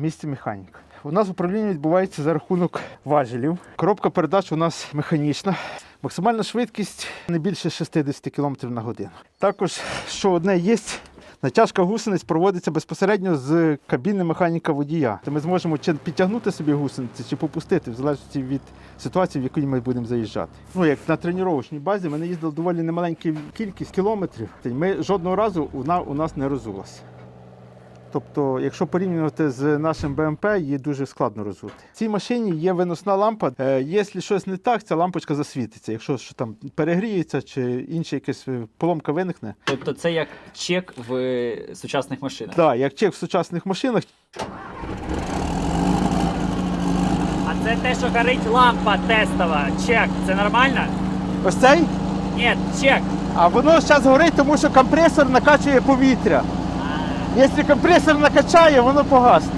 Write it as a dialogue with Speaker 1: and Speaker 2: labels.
Speaker 1: місці механіка. У нас управління відбувається за рахунок важелів. Коробка передач у нас механічна. Максимальна швидкість не більше 60 км на годину. Також, що одне є, натяжка гусениць проводиться безпосередньо з кабіни механіка водія. Ми зможемо чи підтягнути собі гусениці, чи попустити, в залежності від ситуації, в яку ми будемо заїжджати. Ну, як на тренувальній базі, ми не їздили доволі немаленьку кількість кілометрів. Ми жодного разу вона у нас не розулася. Тобто, якщо порівнювати з нашим БМП, її дуже складно розути. В цій машині є виносна лампа. Е, якщо щось не так, ця лампочка засвітиться. Якщо що там перегріється чи інша якась е, поломка виникне.
Speaker 2: Тобто це як чек в сучасних машинах.
Speaker 1: Так, як чек в сучасних машинах,
Speaker 3: А це те, що горить лампа тестова. Чек. Це нормально?
Speaker 1: ось цей,
Speaker 3: Ні, чек.
Speaker 1: а воно зараз горить, тому що компресор накачує повітря. Якщо компресор накачає, воно погасне.